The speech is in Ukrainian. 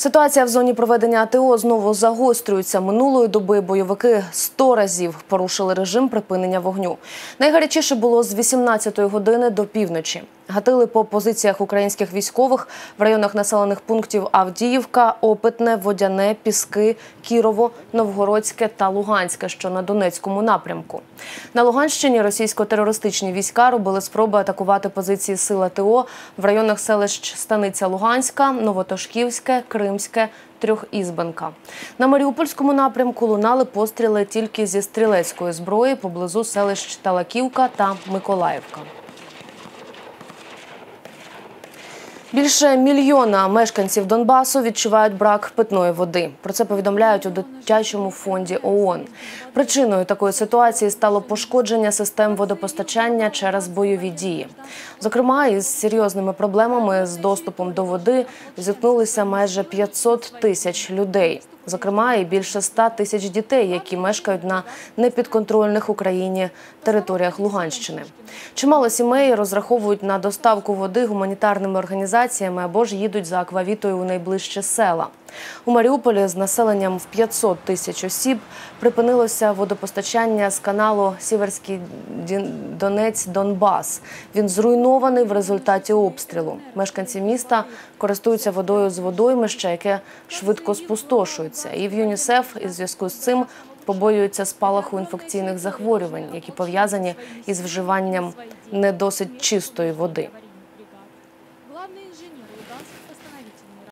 Ситуація в зоні проведення АТО знову загострюється. Минулої доби бойовики 100 разів порушили режим припинення вогню. Найгарячіше було з 18-ї години до півночі. Гатили по позиціях українських військових в районах населених пунктів Авдіївка, Опитне, Водяне, Піски, Кірово, Новгородське та Луганське, що на Донецькому напрямку. На Луганщині російсько-терористичні війська робили спроби атакувати позиції сил АТО в районах селищ Станиця Луганська, Новотошківське, Кримське, Трьохізбенка. На Маріупольському напрямку лунали постріли тільки зі стрілецької зброї поблизу селищ Талаківка та Миколаївка. Більше мільйона мешканців Донбасу відчувають брак питної води. Про це повідомляють у дитячому фонді ООН. Причиною такої ситуації стало пошкодження систем водопостачання через бойові дії. Зокрема, із серйозними проблемами з доступом до води зіткнулися майже 500 тисяч людей. Зокрема, і більше ста тисяч дітей, які мешкають на непідконтрольних Україні територіях Луганщини. Чимало сімей розраховують на доставку води гуманітарними організаціями або ж їдуть за аквавітою у найближче села. У Маріуполі з населенням в 500 тисяч осіб припинилося водопостачання з каналу Сіверський Донець Донбас. Він зруйнований в результаті обстрілу. Мешканці міста користуються водою з водоймища, яке швидко спустошується. І в ЮНІСЕФ із зв'язку з цим побоюються спалаху інфекційних захворювань, які пов'язані із вживанням не досить чистої води.